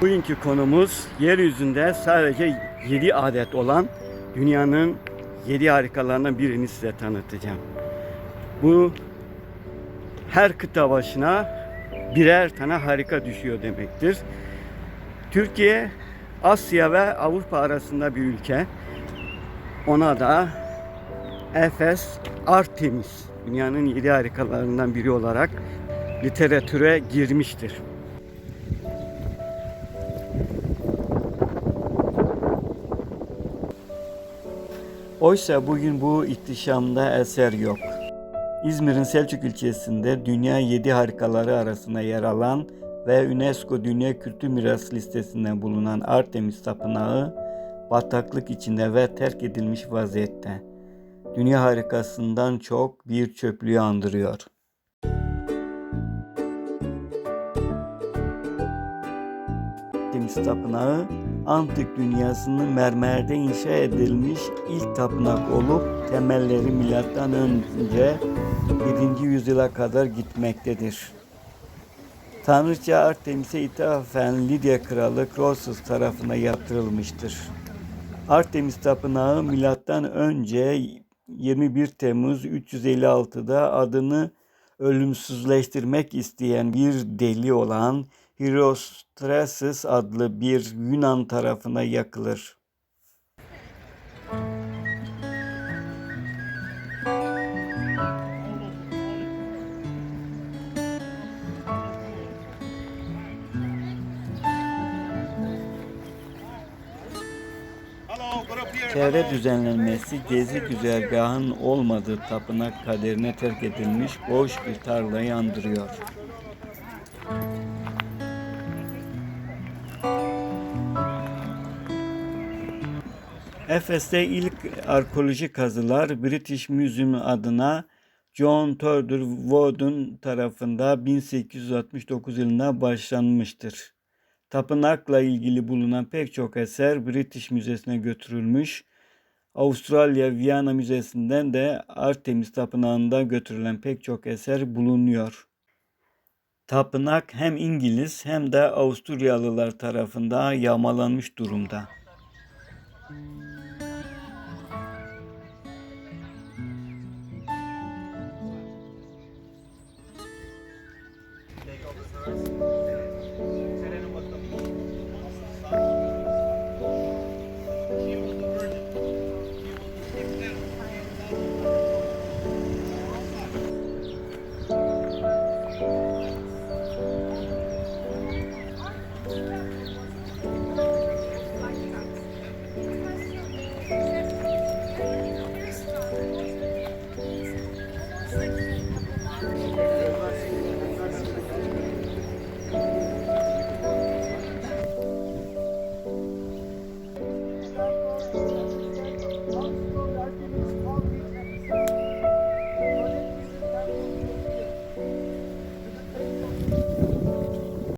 Bugünkü konumuz yeryüzünde sadece 7 adet olan dünyanın 7 harikalarından birini size tanıtacağım. Bu her kıta başına birer tane harika düşüyor demektir. Türkiye Asya ve Avrupa arasında bir ülke. Ona da Efes Artemis dünyanın yedi harikalarından biri olarak literatüre girmiştir. Oysa bugün bu ihtişamda eser yok. İzmir'in Selçuk ilçesinde Dünya Yedi Harikaları arasında yer alan ve UNESCO Dünya Kültür Mirası listesinde bulunan Artemis Tapınağı bataklık içinde ve terk edilmiş vaziyette. Dünya harikasından çok bir çöplüğü andırıyor. Artemis Tapınağı antik dünyasının mermerde inşa edilmiş ilk tapınak olup temelleri milattan önce 7. yüzyıla kadar gitmektedir. Tanrıça Artemis'e ithafen Lidya kralı Croesus tarafından yaptırılmıştır. Artemis Tapınağı milattan önce 21 Temmuz 356'da adını ölümsüzleştirmek isteyen bir deli olan Herostratus adlı bir Yunan tarafına yakılır. Çevre düzenlenmesi gezi güzergahın olmadığı tapınak kaderine terk edilmiş boş bir tarlayı andırıyor. Efes'te ilk arkeolojik kazılar British Museum adına John Tudor Woden tarafında 1869 yılında başlanmıştır. Tapınakla ilgili bulunan pek çok eser British Müzesi'ne götürülmüş. Avustralya Viyana Müzesi'nden de Artemis Tapınağı'nda götürülen pek çok eser bulunuyor. Tapınak hem İngiliz hem de Avusturyalılar tarafından yağmalanmış durumda.